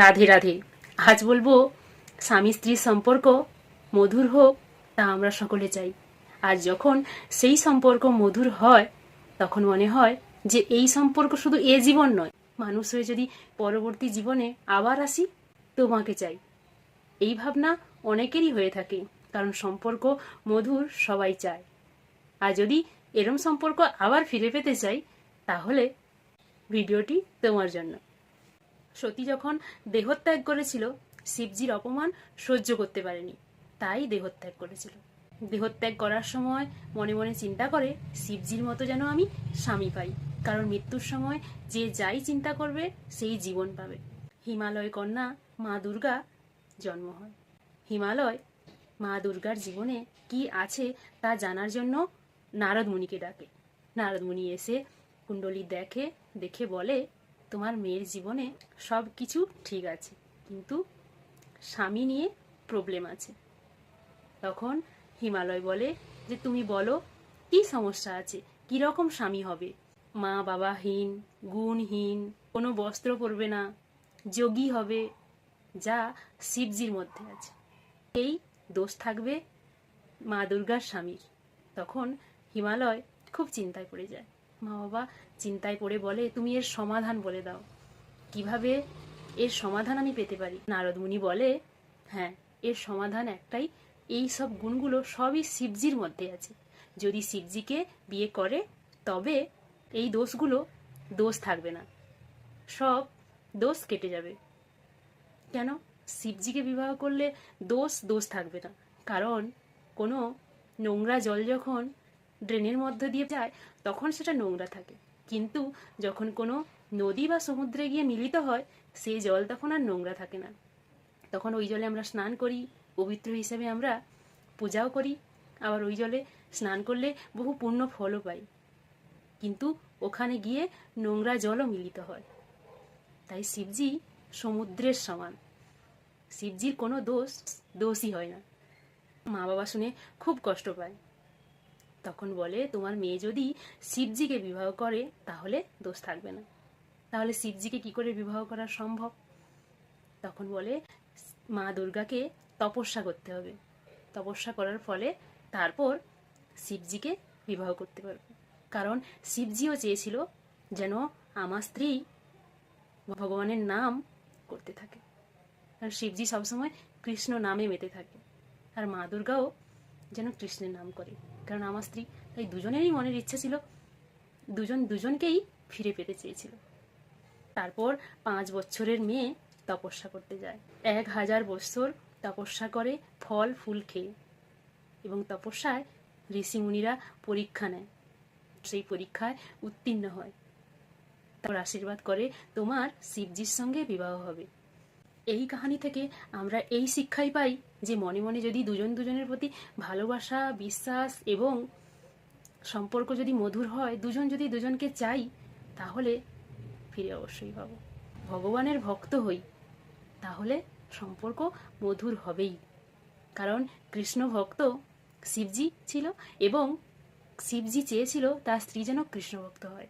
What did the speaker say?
রাধে রাধে। আজ বলব, স্বামী স্ত্রীর সম্পর্ক মধুর হোক, তা আমরা সকলে চাই। আর যখন সেই সম্পর্ক মধুর হয়, তখন মনে হয় যে এই সম্পর্ক শুধু এ জীবন নয়, মানুষ হয়ে যদি পরবর্তী জীবনে আবার আসি, তোমাকে চাই। এই ভাবনা অনেকেরই হয়ে থাকে, কারণ সম্পর্ক মধুর সবাই চায়। আর যদি এরম সম্পর্ক আবার ফিরে পেতে চাই, তাহলে ভিডিওটি তোমার জন্য। সতী যখন দেহত্যাগ করেছিল, শিবজির অপমান সহ্য করতে পারেনি। তাই দেহত্যাগ করেছিল। দেহত্যাগ করার সময় মনে মনে চিন্তা করে, শিবজির মতো যেন আমি স্বামী পাই। কারণ মৃত্যুর সময় যে যাই চিন্তা করবে, সেই জীবন পাবে। হিমালয় কন্যা মা দুর্গা জন্ম হয়। হিমালয় মা দুর্গার জীবনে কি আছে তা জানার জন্য নারদ মুনিকে ডাকে। নারদ মুনি এসে কুণ্ডলী দেখে দেখে বলে তোমার মেয়ের জীবনে সব কিছু ঠিক আছে, কিন্তু স্বামী নিয়ে প্রবলেম আছে। তখন হিমালয় বলে যে, তুমি বলো, কি সমস্যা আছে? কি রকম স্বামী হবে? মা বাবাহীন, গুণহীন, কোনো বস্ত্র পরবে না, যোগী হবে, যা শিবজির মধ্যে আছে। এই দোষ থাকবে মা দুর্গার স্বামীর। তখন হিমালয় খুব চিন্তায় পড়ে যায়। মা বাবা চিন্তায় পড়ে বলে, তুমি এর সমাধান বলে দাও। কীভাবে এর সমাধান আমি পেতে পারি? নারদ মুনি বলে হ্যাঁ এর সমাধান একটাই, এই সব গুণগুলো সবই শিবজির মধ্যে আছে। যদি শিবজিকে বিয়ে করে, তবে এই দোষগুলো দোষ থাকবে না। সব দোষ কেটে যাবে। কেন? শিবজিকে বিবাহ করলে দোষ দোষ থাকবে না। কারণ কোনো নোংরা জল যখন ড্রেনের মধ্য দিয়ে যায়, তখন সেটা নোংরা থাকে। কিন্তু যখন কোনো নদী বা সমুদ্রে গিয়ে মিলিত হয়, সেই জল তখন আর নোংরা থাকে না। তখন ওই জলে আমরা স্নান করি, পবিত্র হিসেবে আমরা পূজাও করি। আবার ওই জলে স্নান করলে বহু পূর্ণ ফলও পাই। কিন্তু ওখানে গিয়ে নোংরা জলও মিলিত হয়। তাই শিবজি সমুদ্রের সমান। শিবজির কোনো দোষ, দোষই হয় না। মা বাবা শুনে খুব কষ্ট পায়। তখন বলে, তোমার মেয়ে যদি শিবজিকে বিবাহ করে, তাহলে দোষ থাকবে না। তাহলে শিবজিকে কি করে বিবাহ করা সম্ভব? তখন বলে, মা দুর্গাকে তপস্যা করতে হবে। তপস্যা করার ফলে তারপর শিবজিকে বিবাহ করতে পারবে। কারণ শিবজিও চেয়েছিল যেন আমার স্ত্রী ভগবানের নাম করতে থাকে। আর শিবজি সবসময় কৃষ্ণ নামে মেতে থাকে। আর মা দুর্গাও যেন কৃষ্ণের নাম করে। কারণ আমার স্ত্রী, তাই দুজনেরই মনের ইচ্ছা ছিল। দুজন দুজনকেই ফিরে পেতে চেয়েছিল। তারপর পাঁচ বছরের মেয়ে তপস্যা করতে যায়। এক হাজার বছর তপস্যা করে ফল, ফুল খেয়ে এবং তপস্যায় ঋষিমুনিরা পরীক্ষা নেয়। সেই পরীক্ষায় উত্তীর্ণ হয়। তারপর আশীর্বাদ করে তোমার শিবজির সঙ্গে বিবাহ হবে। এই কাহিনী থেকে আমরা এই শিক্ষাই পাই যে মনে মনে যদি দুজন দুজনের প্রতি ভালোবাসা, বিশ্বাস এবং সম্পর্ক যদি মধুর হয়, দুজন যদি দুজনকে চাই, তাহলে ফিরে অবশ্যই পাবো। ভগবানের ভক্ত হই, তাহলে সম্পর্ক মধুর হবেই। কারণ কৃষ্ণ ভক্ত শিবজি ছিল এবং শিবজি চেয়েছিল তার স্ত্রী যেন কৃষ্ণ ভক্ত হয়।